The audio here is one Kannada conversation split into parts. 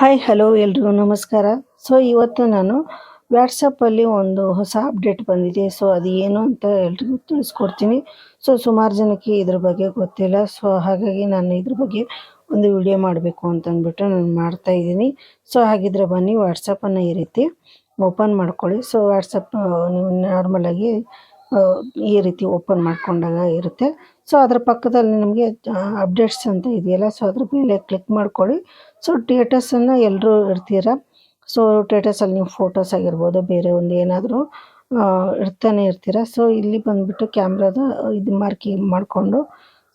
ಹಾಯ್ ಹಲೋ ಎಲ್ರಿಗೂ ನಮಸ್ಕಾರ. ಸೊ ಇವತ್ತು ನಾನು ವ್ಯಾಟ್ಸಪ್ಪಲ್ಲಿ ಒಂದು ಹೊಸ ಅಪ್ಡೇಟ್ ಬಂದಿದೆ. ಸೊ ಅದು ಏನು ಅಂತ ಎಲ್ರಿಗೂ ತಿಳಿಸ್ಕೊಡ್ತೀನಿ. ಸೊ ಸುಮಾರು ಜನಕ್ಕೆ ಇದ್ರ ಬಗ್ಗೆ ಗೊತ್ತಿಲ್ಲ. ಸೊ ಹಾಗಾಗಿ ನಾನು ಇದ್ರ ಬಗ್ಗೆ ಒಂದು ವಿಡಿಯೋ ಮಾಡಬೇಕು ಅಂತ ಅಂದ್ಬಿಟ್ಟು ನಾನು ಮಾಡ್ತಾ ಇದ್ದೀನಿ. ಸೊ ಹಾಗಿದ್ರೆ ಬನ್ನಿ. ವಾಟ್ಸಪ್ಪನ್ನು ಈ ರೀತಿ ಓಪನ್ ಮಾಡ್ಕೊಳ್ಳಿ. ಸೊ ವಾಟ್ಸಪ್ ನೀವು ನಾರ್ಮಲಾಗಿ ಈ ರೀತಿ ಓಪನ್ ಮಾಡ್ಕೊಂಡಾಗ ಇರುತ್ತೆ. ಸೊ ಅದರ ಪಕ್ಕದಲ್ಲಿ ನಿಮಗೆ ಅಪ್ಡೇಟ್ಸ್ ಅಂತ ಇದೆಯಲ್ಲ ಸೊ ಅದ್ರ ಮೇಲೆ ಕ್ಲಿಕ್ ಮಾಡ್ಕೊಳ್ಳಿ. ಸೊ ಟೇಟಸನ್ನು ಎಲ್ಲರೂ ಇರ್ತೀರ ಸೊ ಟೇಟಸಲ್ಲಿ ನೀವು ಫೋಟೋಸ್ ಆಗಿರ್ಬೋದು, ಬೇರೆ ಒಂದು ಏನಾದರೂ ಇರ್ತಾನೆ ಇರ್ತೀರ? ಸೊ ಇಲ್ಲಿ ಬಂದುಬಿಟ್ಟು ಕ್ಯಾಮ್ರಾದ ಇದು ಮಾರ್ಕಿಂಗ್ ಮಾಡಿಕೊಂಡು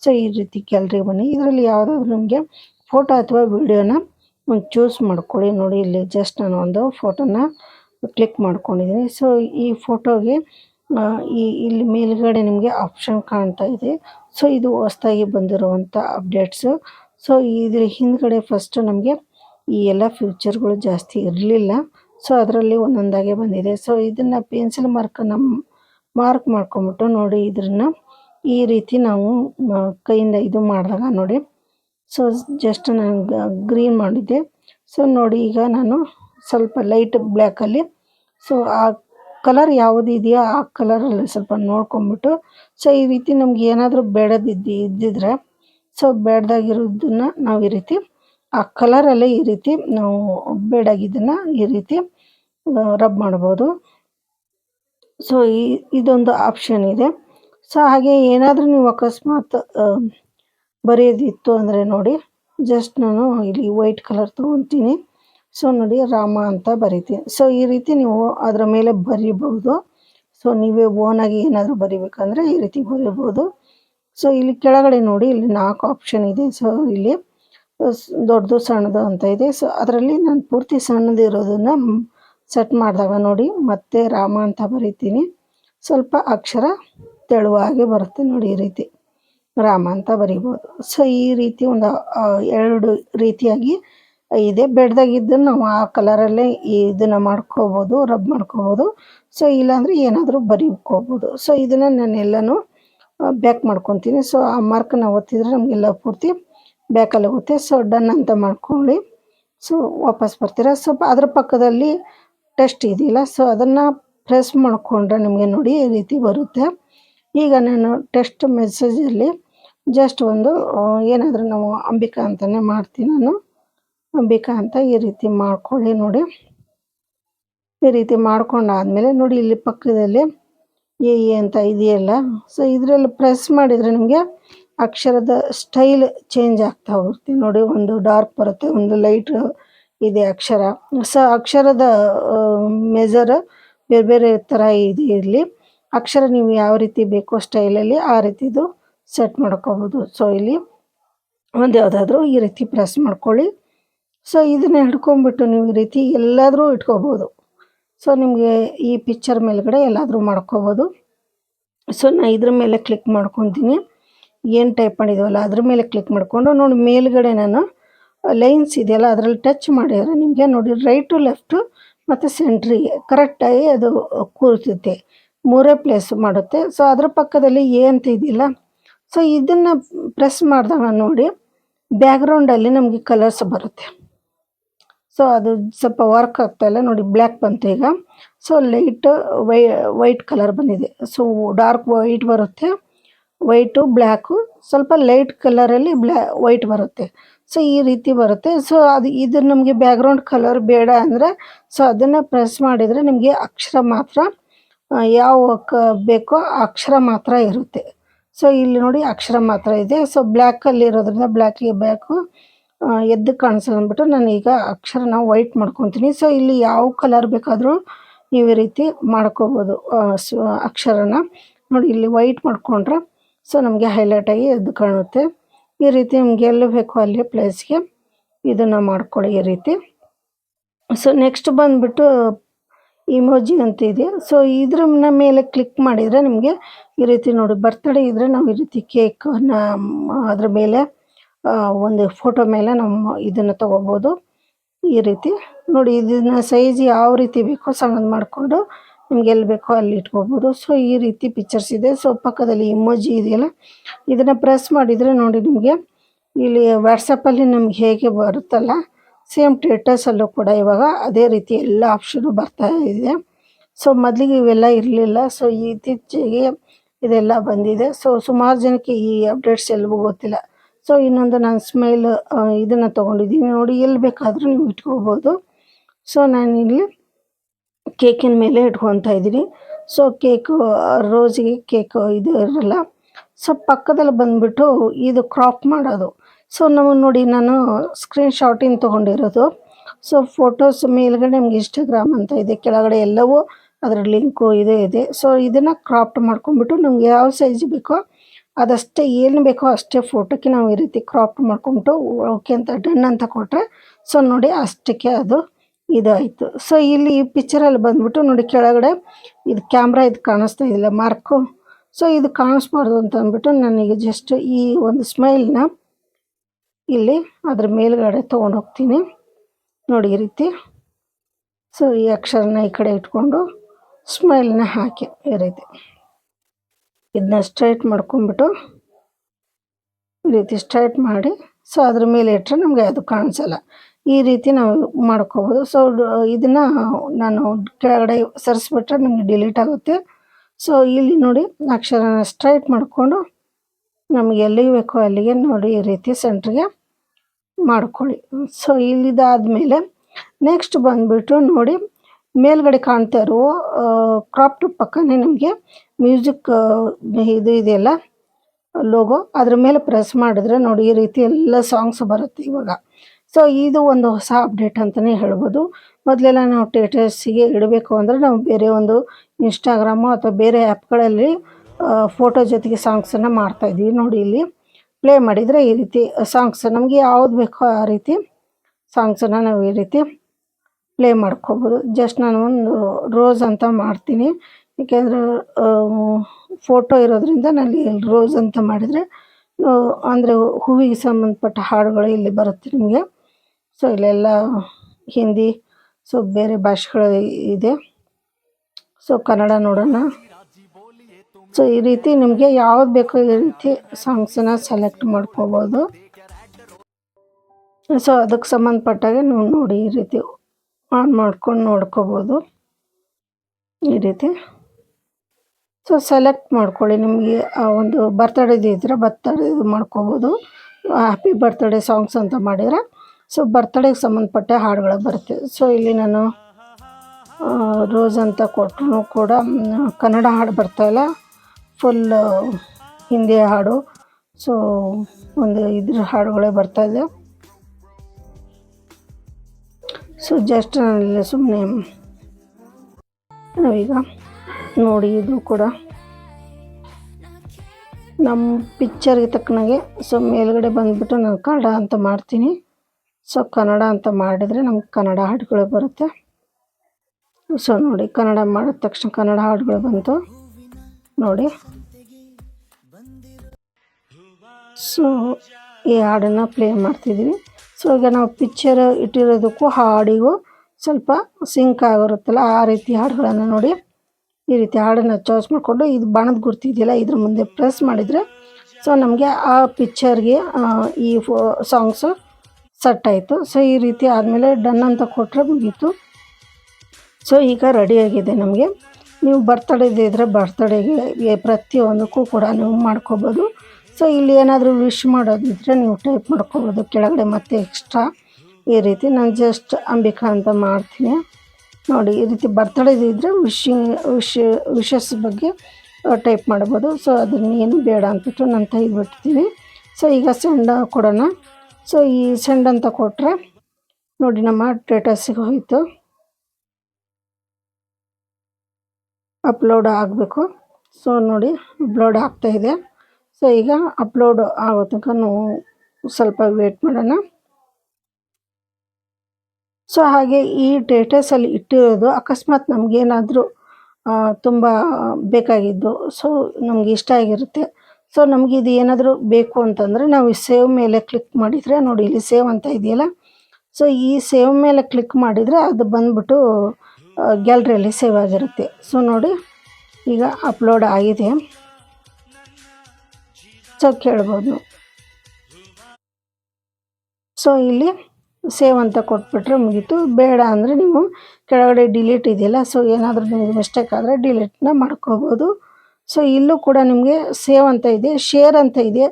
ಸೊ ಈ ರೀತಿ ಗ್ಯಾಲ್ರಿಗೆ ಬನ್ನಿ. ಇದರಲ್ಲಿ ಯಾವುದಾದ್ರೂ ನಿಮಗೆ ಫೋಟೋ ಅಥವಾ ವಿಡಿಯೋನ ಒಂದು ಚೂಸ್ ಮಾಡ್ಕೊಳ್ಳಿ. ನೋಡಿ, ಇಲ್ಲಿ ಜಸ್ಟ್ ನಾನು ಒಂದು ಫೋಟೋನ ಕ್ಲಿಕ್ ಮಾಡ್ಕೊಂಡಿದ್ದೀನಿ. ಸೊ ಈ ಫೋಟೋಗೆ ಈ ಇಲ್ಲಿ ಮೇಲ್ಗಡೆ ನಿಮಗೆ ಆಪ್ಷನ್ ಕಾಣ್ತಾ ಇದೆ. ಸೊ ಇದು ಹೊಸ್ದಾಗಿ ಬಂದಿರುವಂಥ ಅಪ್ಡೇಟ್ಸು ಸೊ ಇದ್ರ ಹಿಂದ್ಗಡೆ ಫಸ್ಟ್ ನಮಗೆ ಈ ಎಲ್ಲ ಫ್ಯೂಚರ್ಗಳು ಜಾಸ್ತಿ ಇರಲಿಲ್ಲ. ಸೊ ಅದರಲ್ಲಿ ಒಂದೊಂದಾಗೆ ಬಂದಿದೆ. ಸೊ ಇದನ್ನು ಪೆನ್ಸಿಲ್ ಮಾರ್ಕನ್ನು ಮಾರ್ಕ್ ಮಾಡ್ಕೊಂಬಿಟ್ಟು ನೋಡಿ ಇದನ್ನು ಈ ರೀತಿ ನಾವು ಕೈಯಿಂದ ಇದು ಮಾಡಿದಾಗ ನೋಡಿ. ಸೊ ಜಸ್ಟ್ ನಾನು ಗ್ರೀನ್ ಮಾಡಿದ್ದೆ. ಸೊ ನೋಡಿ ಈಗ ನಾನು ಸ್ವಲ್ಪ ಲೈಟ್ ಬ್ಲ್ಯಾಕಲ್ಲಿ ಸೊ ಆ ಕಲರ್ ಯಾವುದು ಇದೆಯೋ ಆ ಕಲರಲ್ಲಿ ಸ್ವಲ್ಪ ನೋಡ್ಕೊಂಬಿಟ್ಟು ಸೊ ಈ ರೀತಿ ನಮ್ಗೆ ಏನಾದರೂ ಬೇಡದಿದ್ದು ಇದ್ದಿದ್ರೆ ಸೊ ಬೇಡದಾಗಿರೋದನ್ನ ನಾವು ಈ ರೀತಿ, ಆ ಕಲರಲ್ಲೇ ಈ ರೀತಿ ನಾವು ಬೇಡಾಗಿದ್ದನ್ನ ಈ ರೀತಿ ರಬ್ ಮಾಡ್ಬೋದು. ಸೊ ಈ, ಇದೊಂದು ಆಪ್ಷನ್ ಇದೆ. ಸೊ ಹಾಗೆ ಏನಾದರೂ ನೀವು ಅಕಸ್ಮಾತ್ ಬರೆಯೋದಿತ್ತು ಅಂದರೆ ನೋಡಿ ಜಸ್ಟ್ ನಾನು ಇಲ್ಲಿ ವೈಟ್ ಕಲರ್ ತೊಗೊತೀನಿ. ಸೊ ನೋಡಿ ರಾಮ ಅಂತ ಬರಿತೀನಿ ಸೊ ಈ ರೀತಿ ನೀವು ಅದರ ಮೇಲೆ ಬರೀಬಹುದು. ಸೊ ನೀವೇ ಓನಾಗಿ ಏನಾದರೂ ಬರಿಬೇಕಂದ್ರೆ ಈ ರೀತಿ ಬರೀಬಹುದು. ಸೊ ಇಲ್ಲಿ ಕೆಳಗಡೆ ನೋಡಿ, ಇಲ್ಲಿ ನಾಲ್ಕು ಆಪ್ಷನ್ ಇದೆ. ಸೊ ಇಲ್ಲಿ ದೊಡ್ಡದು, ಸಣ್ಣದು ಅಂತ ಇದೆ. ಸೊ ಅದರಲ್ಲಿ ನಾನು ಪೂರ್ತಿ ಸಣ್ಣದು ಇರೋದನ್ನು ಸೆಟ್ ಮಾಡಿದಾಗ ನೋಡಿ, ಮತ್ತೆ ರಾಮ ಅಂತ ಬರಿತೀನಿ. ಸ್ವಲ್ಪ ಅಕ್ಷರ ತೆಳುವಾಗಿ ಬರುತ್ತೆ ನೋಡಿ ಈ ರೀತಿ. ರಾಮ ಅಂತ ಬರಿಬೋದು ಸೊ ಈ ರೀತಿ ಒಂದು ಎರಡು ರೀತಿಯಾಗಿ ಇದೆ ಬೆಡ್ದಾಗಿದ್ದನ್ನು ನಾವು ಆ ಕಲರಲ್ಲೇ ಇದನ್ನು ಮಾಡ್ಕೋಬೋದು ರಬ್ ಮಾಡ್ಕೋಬೋದು. ಸೊ ಇಲ್ಲಾಂದರೆ ಏನಾದರೂ ಬರೀಕೋಬೋದು ಸೊ ಇದನ್ನು ನಾನು ಎಲ್ಲನೂ ಬ್ಯಾಕ್ ಮಾಡ್ಕೊತೀನಿ. ಸೊ ಆ ಮಾರ್ಕನ್ನ ಒತ್ತಿದ್ರೆ ನಮಗೆಲ್ಲ ಪೂರ್ತಿ ಬ್ಯಾಕಲ್ಲಿ ಹೋಗುತ್ತೆ. ಸೊ ಡನ್ ಅಂತ ಮಾಡ್ಕೊಳ್ಳಿ. ಸೊ ವಾಪಸ್ ಬರ್ತೀರಾ? ಸೊ ಅದ್ರ ಪಕ್ಕದಲ್ಲಿ ಟೆಸ್ಟ್ ಇದೆಯಲ್ಲ? ಸೊ ಅದನ್ನು ಪ್ರೆಸ್ ಮಾಡಿಕೊಂಡ್ರೆ ನಿಮಗೆ ನೋಡಿ ಈ ರೀತಿ ಬರುತ್ತೆ. ಈಗ ನಾನು ಟೆಸ್ಟ್ ಮೆಸೇಜಲ್ಲಿ ಜಸ್ಟ್ ಒಂದು ಏನಾದರೂ ನಾವು ಅಂಬಿಕಾ ಅಂತಲೇ ಮಾಡ್ತೀನಿ ನಾನು. ಅಂಬಿಕಾ ಅಂತ ಈ ರೀತಿ ಮಾಡ್ಕೊಳ್ಳಿ ನೋಡಿ. ಈ ರೀತಿ ಮಾಡ್ಕೊಂಡಾದಮೇಲೆ ನೋಡಿ ಇಲ್ಲಿ ಪಕ್ಕದಲ್ಲಿ ಎ ಎ ಅಂತ ಇದೆಯಲ್ಲ. ಸೊ ಇದರಲ್ಲಿ ಪ್ರೆಸ್ ಮಾಡಿದರೆ ನಿಮಗೆ ಅಕ್ಷರದ ಸ್ಟೈಲ್ ಚೇಂಜ್ ಆಗ್ತಾ ಹೋಗುತ್ತೆ. ನೋಡಿ, ಒಂದು ಡಾರ್ಕ್ ಬರುತ್ತೆ, ಒಂದು ಲೈಟ್ ಇದೆ ಅಕ್ಷರ. ಸೊ ಅಕ್ಷರದ ಮೆಜರ್ ಬೇರೆ ಬೇರೆ ಥರ ಇದೆ ಇರಲಿ ಅಕ್ಷರ ನೀವು ಯಾವ ರೀತಿ ಬೇಕೋ ಸ್ಟೈಲಲ್ಲಿ ಆ ರೀತಿದು ಸೆಟ್ ಮಾಡ್ಕೋಬೋದು. ಸೊ ಇಲ್ಲಿ ಒಂದು ಯಾವುದಾದ್ರೂ ಈ ರೀತಿ ಪ್ರೆಸ್ ಮಾಡ್ಕೊಳ್ಳಿ. ಸೊ ಇದನ್ನ ಹಿಡ್ಕೊಂಡ್ಬಿಟ್ಟು ನೀವು ಈ ರೀತಿ ಎಲ್ಲಾದರೂ ಇಟ್ಕೋಬೋದು. ಸೊ ನಿಮಗೆ ಈ ಪಿಕ್ಚರ್ ಮೇಲ್ಗಡೆ ಎಲ್ಲಾದರೂ ಮಾಡ್ಕೋಬೋದು. ಸೊ ನಾನು ಇದ್ರ ಮೇಲೆ ಕ್ಲಿಕ್ ಮಾಡ್ಕೊತೀನಿ. ಏನು ಟೈಪ್ ಮಾಡಿದ್ದೀವಲ್ಲ ಅದ್ರ ಮೇಲೆ ಕ್ಲಿಕ್ ಮಾಡಿಕೊಂಡು ನೋಡಿ ಮೇಲ್ಗಡೆ ನಾನು ಲೈನ್ಸ್ ಇದೆಯಲ್ಲ, ಅದರಲ್ಲಿ ಟಚ್ ಮಾಡಿದರೆ ನಿಮಗೆ ನೋಡಿ ರೈಟು ಲೆಫ್ಟು ಮತ್ತು ಸೆಂಟ್ರಿಗೆ ಕರೆಕ್ಟಾಗಿ ಅದು ಕೂರ್ತೈತೆ ಮೂರೇ ಪ್ಲೇಸ್ ಮಾಡುತ್ತೆ. ಸೊ ಅದ್ರ ಪಕ್ಕದಲ್ಲಿ ಎ ಅಂತ ಇದೆಯಲ್ಲ ಸೊ ಇದನ್ನು ಪ್ರೆಸ್ ಮಾಡಿದಾಗ ನೋಡಿ ಬ್ಯಾಕ್ಗ್ರೌಂಡಲ್ಲಿ ನಮಗೆ ಕಲರ್ಸ್ ಬರುತ್ತೆ. ಸೊ ಅದು ಸ್ವಲ್ಪ ವರ್ಕ್ ಆಗ್ತಾಯಿಲ್ಲ ನೋಡಿ ಬ್ಲ್ಯಾಕ್ ಬಂತು ಈಗ. So light Y white colour ಬಂದಿದೆ. ಸೊ ಡಾರ್ಕ್ ವೈಟ್ ಬರುತ್ತೆ. ವೈಟು ಬ್ಲ್ಯಾಕು ಸ್ವಲ್ಪ ಲೈಟ್ ಕಲರಲ್ಲಿ ಬ್ಲ್ಯಾ ವೈಟ್ ಬರುತ್ತೆ. ಸೊ ಈ ರೀತಿ ಬರುತ್ತೆ. ಸೊ ಅದು, ಇದು ನಮಗೆ ಬ್ಯಾಕ್ಗ್ರೌಂಡ್ ಕಲರ್ ಬೇಡ ಅಂದರೆ ಸೊ ಅದನ್ನು ಪ್ರೆಸ್ ಮಾಡಿದರೆ ನಿಮಗೆ ಅಕ್ಷರ ಮಾತ್ರ ಯಾವ ಕ ಬೇಕೋ ಅಕ್ಷರ ಮಾತ್ರ ಇರುತ್ತೆ. ಸೊ ಇಲ್ಲಿ ನೋಡಿ ಅಕ್ಷರ ಮಾತ್ರ ಇದೆ. ಸೊ ಬ್ಲ್ಯಾಕಲ್ಲಿ ಇರೋದ್ರಿಂದ ಬ್ಲ್ಯಾಕಿಗೆ ಬ್ಯಾಕು ಎದ್ದು ಕಾಣಿಸೋದು ಅಂದ್ಬಿಟ್ಟು ನಾನು ಈಗ ಅಕ್ಷರನ ವೈಟ್ ಮಾಡ್ಕೊತೀನಿ. ಸೊ ಇಲ್ಲಿ ಯಾವ ಕಲರ್ ಬೇಕಾದರೂ ನೀವು ಈ ರೀತಿ ಮಾಡ್ಕೋಬೋದು ಅಕ್ಷರನ. ನೋಡಿ, ಇಲ್ಲಿ ವೈಟ್ ಮಾಡಿಕೊಂಡ್ರೆ ಸೊ ನಮಗೆ ಹೈಲೈಟಾಗಿ ಎದ್ದು ಕಾಣುತ್ತೆ. ಈ ರೀತಿ ನಿಮ್ಗೆ ಎಲ್ಲಿ ಬೇಕೋ ಅಲ್ಲಿ ಪ್ಲೇಸ್ಗೆ ಇದನ್ನು ಮಾಡ್ಕೊಳ್ಳಿ ಈ ರೀತಿ. ಸೊ ನೆಕ್ಸ್ಟ್ ಬಂದುಬಿಟ್ಟು ಇಮೋಜಿ ಅಂತ ಇದೆ. ಸೊ ಇದ್ರ ಮೇಲೆ ಕ್ಲಿಕ್ ಮಾಡಿದರೆ ನಿಮಗೆ ಈ ರೀತಿ ನೋಡಿ ಬರ್ತ್ಡೇ ಇದ್ದರೆ ನಾವು ಈ ರೀತಿ ಕೇಕನ್ನು ಅದ್ರ ಮೇಲೆ ಒಂದು ಫೋಟೋ ಮೇಲೆ ನಮ್ಮ ಇದನ್ನು ತಗೋಬೋದು. ಈ ರೀತಿ. ನೋಡಿ, ಇದನ್ನ ಸೈಜ್ ಯಾವ ರೀತಿ ಬೇಕೋ ಸಣ್ಣದು ಮಾಡಿಕೊಂಡು ನಿಮ್ಗೆ ಎಲ್ಲಿ ಬೇಕೋ ಅಲ್ಲಿ ಇಟ್ಕೋಬೋದು. ಸೊ ಈ ರೀತಿ ಪಿಕ್ಚರ್ಸ್ ಇದೆ. ಸೊ ಪಕ್ಕದಲ್ಲಿ ಇಮೋಜಿ ಇದೆಯಲ್ಲ, ಇದನ್ನು ಪ್ರೆಸ್ ಮಾಡಿದರೆ ನೋಡಿ ನಿಮಗೆ ಇಲ್ಲಿ ವಾಟ್ಸಪ್ಪಲ್ಲಿ ನಮ್ಗೆ ಹೇಗೆ ಬರುತ್ತಲ್ಲ ಸೇಮ್ ಟೇಟಸಲ್ಲೂ ಕೂಡ ಇವಾಗ ಅದೇ ರೀತಿ ಎಲ್ಲ ಆಪ್ಷನು ಬರ್ತಾ ಇದೆ. ಸೊ ಮೊದಲಿಗೆ ಇವೆಲ್ಲ ಇರಲಿಲ್ಲ. ಸೊ ಇತ್ತೀಚೆಗೆ ಇದೆಲ್ಲ ಬಂದಿದೆ. ಸೊ ಸುಮಾರು ಜನಕ್ಕೆ ಈ ಅಪ್ಡೇಟ್ಸ್ ಎಲ್ಲವೂ ಗೊತ್ತಿಲ್ಲ. ಸೊ, ಇನ್ನೊಂದು ನಾನು ಸ್ಮೈಲ್ ಇದನ್ನು ತೊಗೊಂಡಿದ್ದೀನಿ. ನೋಡಿ, ಎಲ್ಲಿ ಬೇಕಾದರೂ ನೀವು ಇಟ್ಕೋಬೋದು. ಸೊ ನಾನಿಲ್ಲಿ ಕೇಕಿನ ಮೇಲೆ ಇಟ್ಕೊತಾ ಇದ್ದೀನಿ. ಸೊ ಕೇಕು ರೋಸಿಗೆ ಕೇಕು ಇದು ಇರಲ್ಲ. ಸೊ ಪಕ್ಕದಲ್ಲಿ ಬಂದುಬಿಟ್ಟು ಇದು ಕ್ರಾಪ್ ಮಾಡೋದು. ಸೊ ನಮಗೆ ನೋಡಿ, ನಾನು ಸ್ಕ್ರೀನ್ ಶಾಟಿಂಗ್ ತೊಗೊಂಡಿರೋದು. ಸೊ ಫೋಟೋಸ್ ಮೇಲ್ಗಡೆ ನಮ್ಗೆ ಇನ್ಸ್ಟಾಗ್ರಾಮ್ ಅಂತ ಇದೆ. ಕೆಳಗಡೆ ಎಲ್ಲವೂ ಅದರ ಲಿಂಕು ಇದೇ. ಇದೆ ಸೊ, ಇದನ್ನು ಕ್ರಾಪ್ಟ್ ಮಾಡ್ಕೊಂಬಿಟ್ಟು ನಮ್ಗೆ ಯಾವ ಸೈಜ್ ಬೇಕೋ ಅದಷ್ಟೇ ಏನು ಬೇಕೋ ಅಷ್ಟೇ ಫೋಟೋಕ್ಕೆ ನಾವು ಈ ರೀತಿ ಕ್ರಾಪ್ ಮಾಡ್ಕೊಂಡು ಓಕೆ ಅಂತ ಡನ್ ಅಂತ ಕೊಟ್ಟರೆ ಸೊ ನೋಡಿ ಅಷ್ಟಕ್ಕೆ ಅದು ಇದಾಯಿತು. ಸೊ ಇಲ್ಲಿ ಈ ಪಿಕ್ಚರಲ್ಲಿ ಬಂದ್ಬಿಟ್ಟು ನೋಡಿ ಕೆಳಗಡೆ ಇದು ಕ್ಯಾಮ್ರಾ ಇದು ಕಾಣಿಸ್ತಾ ಇದಿಲ್ಲ ಮಾರ್ಕು ಸೊ ಇದು ಕಾಣಿಸ್ಬಾರ್ದು ಅಂತ ಅಂದ್ಬಿಟ್ಟು ನನಗೆ ಜಸ್ಟ್ ಈ ಒಂದು ಸ್ಮೈಲ್ನ ಇಲ್ಲಿ ಅದ್ರ ಮೇಲ್ಗಡೆ ತೊಗೊಂಡು ಹೋಗ್ತೀನಿ. ನೋಡಿ ಈ ರೀತಿ. ಸೊ ಈ ಅಕ್ಷರನ ಈ ಕಡೆ ಇಟ್ಕೊಂಡು ಸ್ಮೈಲ್ನ ಹಾಕಿ, ಈ ರೀತಿ. ಇದನ್ನ ಸ್ಟ್ರೈಟ್ ಮಾಡ್ಕೊಂಬಿಟ್ಟು ಈ ರೀತಿ ಸ್ಟ್ರೈಟ್ ಮಾಡಿ ಸೊ ಅದ್ರ ಮೇಲೆ ಇಟ್ಟರೆ ನಮಗೆ ಅದು ಕಾಣಿಸಲ್ಲ. ಈ ರೀತಿ ನಾವು ಮಾಡ್ಕೋಬೋದು. ಸೊ ಇದನ್ನು ನಾನು ಕೆಳಗಡೆ ಸರಿಸ್ಬಿಟ್ರೆ ನಮಗೆ ಡಿಲೀಟ್ ಆಗುತ್ತೆ. ಸೊ ಇಲ್ಲಿ ನೋಡಿ ಅಕ್ಷರನ ಸ್ಟ್ರೈಟ್ ಮಾಡಿಕೊಂಡು ನಮಗೆ ಎಲ್ಲಿಗೆ ಬೇಕೋ ಅಲ್ಲಿಗೆ ನೋಡಿ ಈ ರೀತಿ ಸೆಂಟ್ರಿಗೆ ಮಾಡ್ಕೊಳ್ಳಿ. ಸೊ ಇಲ್ಲಿದಾದ್ಮೇಲೆ ನೆಕ್ಸ್ಟ್ ಬಂದುಬಿಟ್ಟು ನೋಡಿ ಮೇಲ್ಗಡೆ ಕಾಣ್ತಾ ಇರೋ ಕ್ರಾಪ್ ಪಕ್ಕನೇ ನಮಗೆ ಮ್ಯೂಸಿಕ್ ಇದು ಇದೆಯಲ್ಲ ಲೋಗೋ ಅದ್ರ ಮೇಲೆ ಪ್ರೆಸ್ ಮಾಡಿದ್ರೆ ನೋಡಿ ಈ ರೀತಿ ಎಲ್ಲ ಸಾಂಗ್ಸ್ ಬರುತ್ತೆ ಇವಾಗ. ಸೊ ಇದು ಒಂದು ಹೊಸ ಅಪ್ಡೇಟ್ ಅಂತಲೇ ಹೇಳ್ಬೋದು. ಮೊದಲೆಲ್ಲ ನಾವು ಟೇಟಸ್ಗೆ ಇಡಬೇಕು ಅಂದರೆ ನಾವು ಬೇರೆ ಒಂದು ಇನ್ಸ್ಟಾಗ್ರಾಮು ಅಥವಾ ಬೇರೆ ಆ್ಯಪ್ಗಳಲ್ಲಿ ಫೋಟೋ ಜೊತೆಗೆ ಸಾಂಗ್ಸನ್ನು ಮಾಡ್ತಾಯಿದ್ವಿ ನೋಡಿ ಇಲ್ಲಿ ಪ್ಲೇ ಮಾಡಿದರೆ ಈ ರೀತಿ ಸಾಂಗ್ಸ್ ನಮಗೆ ಯಾವ್ದು ಬೇಕೋ ಆ ರೀತಿ ಸಾಂಗ್ಸನ್ನು ನಾವು ಈ ರೀತಿ ಪ್ಲೇ ಮಾಡ್ಕೋಬೋದು. ಜಸ್ಟ್ ನಾನು ಒಂದು ರೋಸ್ ಅಂತ ಮಾಡ್ತೀನಿ. ಏಕೆಂದರೆ ಫೋಟೋ ಇರೋದ್ರಿಂದ ನಾನು ಇಲ್ಲಿ ರೋಸ್ ಅಂತ ಮಾಡಿದರೆ ಅಂದರೆ ಹೂವಿಗೆ ಸಂಬಂಧಪಟ್ಟ ಹಾಡುಗಳು ಇಲ್ಲಿ ಬರುತ್ತೆ ನಿಮಗೆ. ಸೊ ಇಲ್ಲೆಲ್ಲ ಹಿಂದಿ ಸೊ ಬೇರೆ ಭಾಷೆಗಳು ಇದೆ. ಸೊ ಕನ್ನಡ ನೋಡೋಣ. ಸೊ ಈ ರೀತಿ ನಿಮಗೆ ಯಾವ್ದು ಬೇಕೋ ಈ ರೀತಿ ಸಾಂಗ್ಸನ್ನು ಸೆಲೆಕ್ಟ್ ಮಾಡ್ಕೋಬೋದು. ಸೊ ಅದಕ್ಕೆ ಸಂಬಂಧಪಟ್ಟಾಗೆ ನೀವು ನೋಡಿ ಈ ರೀತಿ ಆನ್ ಮಾಡ್ಕೊಂಡು ನೋಡ್ಕೋಬೋದು. ಈ ರೀತಿ. ಸೊ ಸೆಲೆಕ್ಟ್ ಮಾಡ್ಕೊಳ್ಳಿ. ನಿಮಗೆ, ಆ, ಒಂದು ಬರ್ತಡೇದು ಇದ್ದರೆ ಬರ್ತಡೇದು ಮಾಡ್ಕೋಬೋದು. ಹ್ಯಾಪಿ ಬರ್ತ್ಡೇ ಸಾಂಗ್ಸ್ ಅಂತ ಮಾಡಿದರೆ. ಸೊ ಬರ್ತಡೇಗೆ ಸಂಬಂಧಪಟ್ಟ ಹಾಡುಗಳು ಬರುತ್ತೆ. ಸೊ ಇಲ್ಲಿ ನಾನು ರೋಸ್ ಅಂತ ಕೊಟ್ಟರು ಕೂಡ ಕನ್ನಡ ಹಾಡು ಬರ್ತಾಯಿಲ್ಲ ಫುಲ್ ಹಿಂದಿ ಹಾಡು. ಸೊ ಒಂದು ಇದ್ರ ಹಾಡುಗಳೇ ಬರ್ತಾಯಿದೆ ಸೊ ಜಸ್ಟ್ ನಾನಿಲ್ಲ ಸುಮ್ಮನೆ ನಾವೀಗ ನೋಡಿ ಇದು ಕೂಡ. ನಮ್ಮ ಪಿಕ್ಚರ್ಗೆ ತಕ್ಕನಾಗೆ, ಸೊ ಮೇಲ್ಗಡೆ ಬಂದುಬಿಟ್ಟು ನಾನು ಕನ್ನಡ ಅಂತ ಮಾಡ್ತೀನಿ. ಸೊ ಕನ್ನಡ ಅಂತ ಮಾಡಿದರೆ ನಮ್ಗೆ ಕನ್ನಡ ಹಾಡುಗಳು ಬರುತ್ತೆ. ಸೊ ನೋಡಿ, ಕನ್ನಡ ಮಾಡಿದ ತಕ್ಷಣ ಕನ್ನಡ ಹಾಡುಗಳು ಬಂತು. ನೋಡಿ. ಸೊ ಈ ಹಾಡನ್ನು ಪ್ಲೇ ಮಾಡ್ತಿದ್ದೀವಿ ಸೊ ಈಗ ನಾವು ಪಿಕ್ಚರ್ ಇಟ್ಟಿರೋದಕ್ಕೂ ಹಾಡಿಗೂ ಸ್ವಲ್ಪ ಸಿಂಕ್ ಆಗಿರುತ್ತಲ್ಲ, ಆ ರೀತಿ ಹಾಡುಗಳನ್ನು ನೋಡಿ. ಈ ರೀತಿ ಹಾಡನ್ನು ಚಾಯ್ಸ್ ಮಾಡಿಕೊಂಡು, ಇದು ಬಾಣದ ಗುರ್ತಿದೆಯಲ್ಲ ಇದ್ರ ಮುಂದೆ ಪ್ರೆಸ್ ಮಾಡಿದರೆ ಸೊ ನಮಗೆ ಆ ಪಿಕ್ಚರ್ಗೆ ಈ ಫೋ ಸಾಂಗ್ಸು ಸೆಟ್ ಆಯಿತು. ಸೊ ಈ ರೀತಿ ಆದಮೇಲೆ ಡನ್ ಅಂತ ಕೊಟ್ಟರೆ ಮುಗೀತು. ಸೊ ಈಗ ರೆಡಿಯಾಗಿದೆ ನಮಗೆ. ನೀವು ಬರ್ತಡೇದು ಇದ್ದರೆ ಬರ್ತಡೇಗೆ ಪ್ರತಿಯೊಂದಕ್ಕೂ ಕೂಡ ನೀವು ಮಾಡ್ಕೋಬೋದು. ಸೊ ಇಲ್ಲಿ ಏನಾದರೂ ವಿಶ್ ಮಾಡೋದಿದ್ರೆ ನೀವು ಟೈಪ್ ಮಾಡ್ಕೋಬೋದು. ಕೆಳಗಡೆ ಮತ್ತೆ ಎಕ್ಸ್ಟ್ರಾ ಈ ರೀತಿ. ನಾನು ಜಸ್ಟ್ ಅಂಬಿಕಾ ಅಂತ ಮಾಡ್ತೀನಿ. ನೋಡಿ, ಈ ರೀತಿ ಬರ್ತಡೇದು ಇದ್ದರೆ ವಿಶಿಂಗ್ ವಿಶ್ ವಿಶಸ್ ಬಗ್ಗೆ ಟೈಪ್ ಮಾಡ್ಬೋದು. ಸೊ ಅದನ್ನ ಏನು ಬೇಡ ಅಂದ್ಬಿಟ್ಟು ನಾನು ತೆಗೆದುಬಿಡ್ತೀನಿ ಸೊ ಈಗ ಸೆಂಡ ಕೊಡೋಣ. ಸೊ ಈ ಸೆಂಡ್ ಅಂತ ಕೊಟ್ಟರೆ ನೋಡಿ, ನಮ್ಮ ಡೇಟಾಸಿಗೆ ಹೋಯಿತು. ಅಪ್ಲೋಡ್ ಆಗಬೇಕು. ಸೊ ನೋಡಿ ಅಪ್ಲೋಡ್ ಆಗ್ತಾಯಿದೆ ಸೊ ಈಗ ಅಪ್ಲೋಡ್ ಆಗೋ ತನಕ ನಾವು ಸ್ವಲ್ಪ ವೇಟ್ ಮಾಡೋಣ. ಸೊ ಹಾಗೆ ಈ ಡೇಟಸಲ್ಲಿ ಇಟ್ಟಿರೋದು ಅಕಸ್ಮಾತ್ ನಮಗೇನಾದರೂ ತುಂಬ ಬೇಕಾಗಿದ್ದು. ಸೊ ನಮ್ಗೆ ಇಷ್ಟ ಆಗಿರುತ್ತೆ. ಸೊ ನಮಗೆ ಇದು ಏನಾದರೂ ಬೇಕು ಅಂತಂದರೆ ನಾವು ಸೇವ್ ಮೇಲೆ ಕ್ಲಿಕ್ ಮಾಡಿದರೆ, ನೋಡಿ ಇಲ್ಲಿ ಸೇವ್ ಅಂತ ಇದೆಯಲ್ಲ? ಸೊ ಈ ಸೇವ್ ಮೇಲೆ ಕ್ಲಿಕ್ ಮಾಡಿದರೆ ಅದು ಬಂದ್ಬಿಟ್ಟು ಗ್ಯಾಲ್ರಿಯಲ್ಲಿ ಸೇವ್ ಆಗಿರುತ್ತೆ. ಸೊ ನೋಡಿ, ಈಗ ಅಪ್ಲೋಡ್ ಆಗಿದೆ. ಸೊ ಕೇಳ್ಬೋದು ಸೊ ಇಲ್ಲಿ ಸೇವ್ ಅಂತ ಕೊಟ್ಬಿಟ್ರೆ ಮುಗೀತು. ಬೇಡ ಅಂದರೆ ನೀವು ಕೆಳಗಡೆ ಡಿಲೀಟ್ ಇದೆಯಲ್ಲ ಸೊ ಏನಾದರೂ ನಿಮಗೆ ಮಿಸ್ಟೇಕ್ ಆದರೆ ಡಿಲೀಟ್ನ ಮಾಡ್ಕೋಬೋದು. ಸೊ ಇಲ್ಲೂ ಕೂಡ ನಿಮಗೆ ಸೇವ್ ಅಂತ ಇದೆ ಶೇರ್ ಅಂತ ಇದೆ.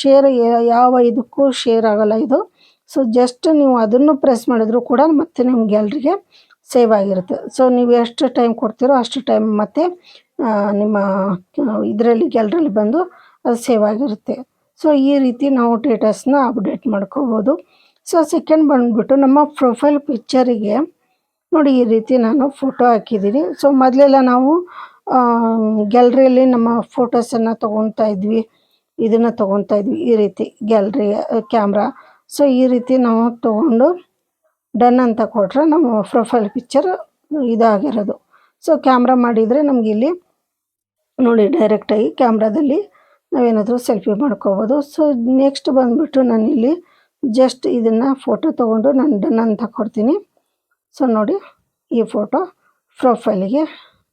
ಶೇರ್ ಯಾವ ಇದಕ್ಕೂ ಶೇರ್ ಆಗೋಲ್ಲ ಇದು. ಸೊ ಜಸ್ಟ್ ನೀವು ಅದನ್ನು ಪ್ರೆಸ್ ಮಾಡಿದ್ರು ಕೂಡ ಮತ್ತೆ ನಿಮ್ಮ ಗ್ಯಾಲ್ರಿಗೆ ಸೇವ್ ಆಗಿರುತ್ತೆ. ಸೊ ನೀವು ಎಷ್ಟು ಟೈಮ್ ಕೊಡ್ತೀರೋ ಅಷ್ಟು ಟೈಮ್ ಮತ್ತೆ ನಿಮ್ಮ ಇದರಲ್ಲಿ ಗ್ಯಾಲ್ರಲ್ಲಿ ಬಂದು ಅದು ಸೇವ್ ಆಗಿರುತ್ತೆ. ಸೊ ಈ ರೀತಿ ನಾವು ಡೇಟಾಸ್ನ ಅಪ್ಡೇಟ್ ಮಾಡ್ಕೋಬೋದು. ಸೊ ಸೆಕೆಂಡ್ ಬಂದುಬಿಟ್ಟು ನಮ್ಮ ಪ್ರೊಫೈಲ್ ಪಿಕ್ಚರಿಗೆ ನೋಡಿ, ಈ ರೀತಿ ನಾನು ಫೋಟೋ ಹಾಕಿದ್ದೀನಿ. ಸೊ ಮೊದಲೆಲ್ಲ ನಾವು ಗ್ಯಾಲ್ರಿಯಲ್ಲಿ ನಮ್ಮ ಫೋಟೋಸನ್ನು ತೊಗೊತಾ ಇದ್ವಿ. ಇದನ್ನು ತೊಗೊತಾ ಇದ್ವಿ. ಈ ರೀತಿ ಗ್ಯಾಲ್ರಿ ಕ್ಯಾಮ್ರಾ ಸೊ ಈ ರೀತಿ ನಾವು ತೊಗೊಂಡು ಡನ್ ಅಂತ ಕೊಟ್ರೆ ನಮ್ಮ ಪ್ರೊಫೈಲ್ ಪಿಕ್ಚರ್ ಇದಾಗಿರೋದು. ಸೊ ಕ್ಯಾಮ್ರಾ ಮಾಡಿದರೆ ನಮಗಿಲ್ಲಿ ನೋಡಿ ಡೈರೆಕ್ಟಾಗಿ ಕ್ಯಾಮ್ರಾದಲ್ಲಿ ನಾವೇನಾದರೂ ಸೆಲ್ಫಿ ಮಾಡ್ಕೋಬೋದು. ಸೊ ನೆಕ್ಸ್ಟ್ ಬಂದುಬಿಟ್ಟು ನಾನಿಲ್ಲಿ ಜಸ್ಟ್ ಇದನ್ನು ಫೋಟೋ ತೊಗೊಂಡು ನಾನು ಡನ್ ಅಂತ ಕೊಡ್ತೀನಿ ಸೊ ನೋಡಿ ಈ ಫೋಟೋ ಪ್ರೊಫೈಲಿಗೆ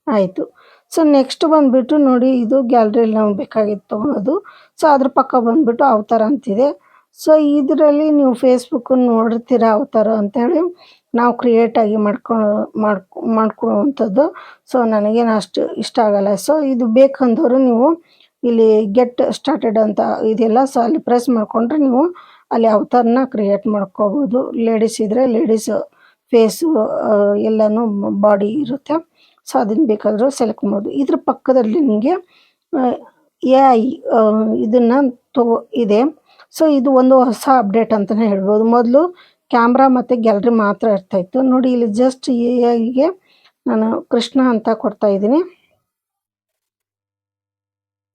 ಆಯಿತು. ಸೊ ನೆಕ್ಸ್ಟ್ ಬಂದುಬಿಟ್ಟು ನೋಡಿ ಇದು ಗ್ಯಾಲ್ರಿಯಲ್ಲಿ ನಾವು ಬೇಕಾಗಿತ್ತು ತೊಗೊಳೋದು. ಸೊ ಅದ್ರ ಪಕ್ಕ ಬಂದುಬಿಟ್ಟು ಅವತಾರ ಅಂತಿದೆ. ಸೊ ಇದರಲ್ಲಿ ನೀವು ಫೇಸ್ಬುಕ್ ನೋಡಿರ್ತೀರ ಅವತಾರ ಅಂತೇಳಿ ನಾವು ಕ್ರಿಯೇಟಾಗಿ ಮಾಡ್ಕೊಳ್ಳೋ ಮಾಡ್ಕೊ ಮಾಡ್ಕೊಳ್ಳುವಂಥದ್ದು ಸೊ ನನಗೇನು ಅಷ್ಟು ಇಷ್ಟ ಆಗಲ್ಲ. ಸೊ ಇದು ಬೇಕಂದವರು ನೀವು ಇಲ್ಲಿ ಗೆಟ್ ಸ್ಟಾರ್ಟೆಡ್ ಅಂತ ಇದೆಲ್ಲ ಸೊ ಅಲ್ಲಿ ಪ್ರೆಸ್ ಮಾಡಿಕೊಂಡ್ರೆ ನೀವು ಅಲ್ಲಿ ಅವತಾರನ ಕ್ರಿಯೇಟ್ ಮಾಡ್ಕೋಬೋದು. ಲೇಡೀಸ್ ಇದ್ದರೆ ಲೇಡೀಸ್ ಫೇಸು ಎಲ್ಲನೂ ಬಾಡಿ ಇರುತ್ತೆ. ಸೊ ಅದನ್ನು ಬೇಕಾದರೂ ಸೆಲೆಕ್ಟ್ ಮಾಡ್ಬೋದು. ಇದ್ರ ಪಕ್ಕದಲ್ಲಿ ನಿಮಗೆ ಎ ಐ ಇದನ್ನು ತಗೋ ಇದೆ. ಸೊ ಇದು ಒಂದು ಹೊಸ ಅಪ್ಡೇಟ್ ಅಂತಲೇ ಹೇಳ್ಬೋದು. ಮೊದಲು ಕ್ಯಾಮ್ರಾ ಮತ್ತು ಗ್ಯಾಲ್ರಿ ಮಾತ್ರ ಇರ್ತಾಯಿತ್ತು ನೋಡಿ, ಇಲ್ಲಿ ಜಸ್ಟ್ ಎ ಐಗೆ ನಾನು ಕೃಷ್ಣ ಅಂತ ಕೊಡ್ತಾ ಇದ್ದೀನಿ.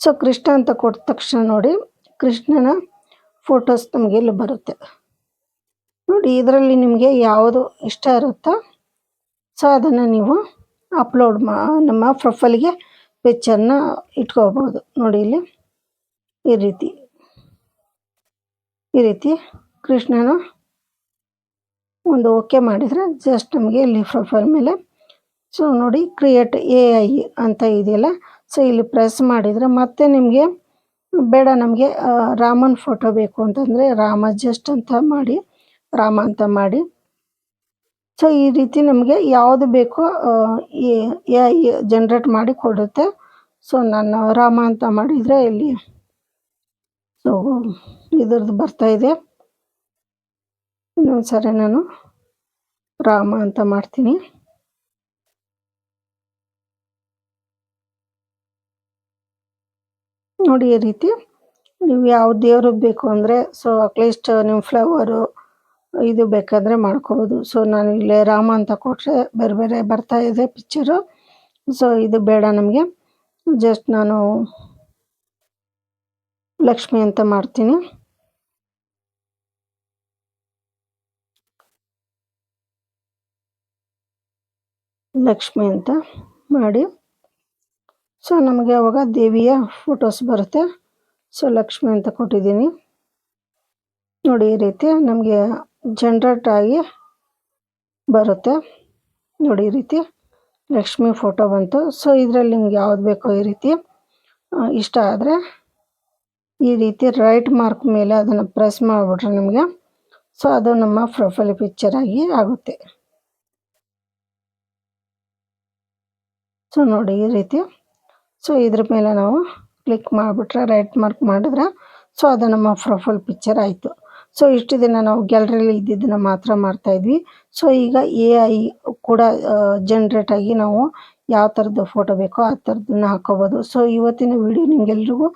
ಸೊ ಕೃಷ್ಣ ಅಂತ ಕೊಟ್ಟ ತಕ್ಷಣ ನೋಡಿ, ಕೃಷ್ಣನ ಫೋಟೋಸ್ ನಮಗೆ ಇಲ್ಲಿ ಬರುತ್ತೆ? ನೋಡಿ, ಇದರಲ್ಲಿ ನಿಮಗೆ ಯಾವುದು ಇಷ್ಟ ಇರುತ್ತೋ ಸೊ ಅದನ್ನು ನೀವು ಅಪ್ಲೋಡ್ ಮಾ, ನಮ್ಮ ಪ್ರೊಫೈಲ್ಗೆ ಪಿಕ್ಚರ್ನ ಇಟ್ಕೋಬೋದು. ನೋಡಿ ಇಲ್ಲಿ, ಈ ರೀತಿ. ಈ ರೀತಿ ಕೃಷ್ಣನ ಒಂದು ಓಕೆ ಮಾಡಿದರೆ ಜಸ್ಟ್ ನಮಗೆ ಇಲ್ಲಿ ಪ್ರೊಫೈಲ್ ಮೇಲೆ. ಸೊ ನೋಡಿ ಕ್ರಿಯೇಟ್ ಎ ಐ ಅಂತ ಇದೆಯಲ್ಲ ಸೊ ಇಲ್ಲಿ ಪ್ರೆಸ್ ಮಾಡಿದರೆ ಮತ್ತೆ ನಿಮಗೆ ಬೇಡ ನಮಗೆ ರಾಮನ್ ಫೋಟೋ ಬೇಕು ಅಂತಂದರೆ ರಾಮ ಜಸ್ಟ್ ಅಂತ ಮಾಡಿ, ರಾಮ ಅಂತ ಮಾಡಿ. ಸೊ ಈ ರೀತಿ ನಮಗೆ ಯಾವುದು ಬೇಕೋ ಎ ಜನ್ರೇಟ್ ಮಾಡಿ ಕೊಡುತ್ತೆ. ಸೊ ನಾನು ರಾಮ ಅಂತ ಮಾಡಿದರೆ ಇಲ್ಲಿ, ಸೊ ಇದ್ರದ್ದು ಬರ್ತಾ ಇದೆ. ಇನ್ನೊಂದು ಸರಿ ನಾನು ರಾಮ ಅಂತ ಮಾಡ್ತೀನಿ. ನೋಡಿ ಈ ರೀತಿ. ನೀವು ಯಾವ ದೇವ್ರಿಗೆ ಬೇಕು ಅಂದರೆ ಸೊ ಅಟ್ಲೀಸ್ಟ್ ನಿಮ್ಮ ಫ್ಲವರು ಇದು ಬೇಕಾದರೆ ಮಾಡ್ಕೋಬೋದು. ಸೊ ನಾನು ಇಲ್ಲೇ ರಾಮ ಅಂತ ಕೊಟ್ಟರೆ ಬೇರೆ ಬೇರೆ ಬರ್ತಾ ಇದೆ ಪಿಕ್ಚರು ಸೊ ಇದು ಬೇಡ ನಮಗೆ. ಜಸ್ಟ್ ನಾನು ಲಕ್ಷ್ಮಿ ಅಂತ ಮಾಡ್ತೀನಿ. ಲಕ್ಷ್ಮಿ ಅಂತ ಮಾಡಿ. ಸೊ ನಮಗೆ ಅವಾಗ ದೇವಿಯ ಫೋಟೋಸ್ ಬರುತ್ತೆ. ಸೊ ಲಕ್ಷ್ಮಿ ಅಂತ ಕೊಟ್ಟಿದ್ದೀನಿ. ನೋಡಿ, ಈ ರೀತಿ ನಮಗೆ ಜನ್ರೇಟ್ ಆಗಿ ಬರುತ್ತೆ. ನೋಡಿ, ಈ ರೀತಿ ಲಕ್ಷ್ಮಿ ಫೋಟೋ ಬಂತು. ಸೊ ಇದರಲ್ಲಿ ನಿಮ್ಗೆ ಯಾವ್ದು ಬೇಕೋ ಈ ರೀತಿ ಇಷ್ಟ ಆದರೆ ಈ ರೀತಿ ರೈಟ್ ಮಾರ್ಕ್ ಮೇಲೆ ಅದನ್ನು ಪ್ರೆಸ್ ಮಾಡಿಬಿಟ್ರೆ ನಿಮಗೆ ಸೊ ಅದು ನಮ್ಮ ಪ್ರೊಫೈಲ್ ಪಿಕ್ಚರ್ ಆಗಿ ಆಗುತ್ತೆ. ಸೊ ನೋಡಿ, ಈ ರೀತಿ ಸೊ ಇದ್ರ ಮೇಲೆ ನಾವು ಕ್ಲಿಕ್ ಮಾಡಿಬಿಟ್ರೆ ರೈಟ್ ಮಾರ್ಕ್ ಮಾಡಿದ್ರೆ ಸೊ ಅದು ನಮ್ಮ ಪ್ರೊಫೈಲ್ ಪಿಕ್ಚರ್ ಆಯಿತು. ಸೊ ಇಷ್ಟು ದಿನ ನಾವು ಗ್ಯಾಲರಿಲಿ ಇದ್ದಿದ್ದನ್ನು ಮಾತ್ರ ಮಾಡ್ತಾಯಿದ್ವಿ ಸೊ ಈಗ ಎ ಐ ಕೂಡ ಜನ್ರೇಟ್ ಆಗಿ ನಾವು ಯಾವ ಥರದ್ದು ಫೋಟೋ ಬೇಕೋ ಆ ಥರದನ್ನ ಹಾಕೋಬೋದು. ಸೊ ಇವತ್ತಿನ ವಿಡಿಯೋ ನಿಮಗೆಲ್ರಿಗೂ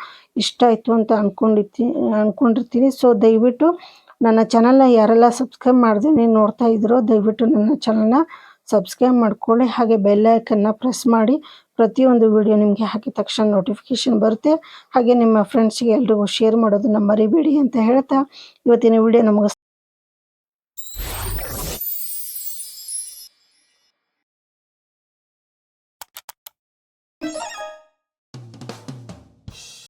ಇಷ್ಟ ಆಯಿತು ಅಂತ ಅಂದ್ಕೊಂಡಿರ್ತೀನಿ ಅಂದ್ಕೊಂಡಿರ್ತೀನಿ ಸೊ ದಯವಿಟ್ಟು ನನ್ನ ಚಾನಲ್ನ ಯಾರೆಲ್ಲ ಸಬ್ಸ್ಕ್ರೈಬ್ ಮಾಡ್ದೇನೆ ನೋಡ್ತಾ ಇದ್ರೋ ದಯವಿಟ್ಟು ನನ್ನ ಚಾನಲ್ನ ಸಬ್ಸ್ಕ್ರೈಬ್ ಮಾಡ್ಕೊಳ್ಳಿ. ಹಾಗೆ ಬೆಲ್ ಐಕನ್ನ ಪ್ರೆಸ್ ಮಾಡಿ. ಪ್ರತಿಯೊಂದು ವಿಡಿಯೋ ನಿಮಗೆ ಹಾಕಿದ ತಕ್ಷಣ ನೋಟಿಫಿಕೇಶನ್ ಬರುತ್ತೆ. ಹಾಗೆ ನಿಮ್ಮ ಫ್ರೆಂಡ್ಸ್ಗೆ ಎಲ್ರಿಗೂ ಶೇರ್ ಮಾಡೋದನ್ನು ಮರಿಬೇಡಿ ಅಂತ ಹೇಳ್ತಾ, ಇವತ್ತಿನ ವಿಡಿಯೋ ನಮಗೆ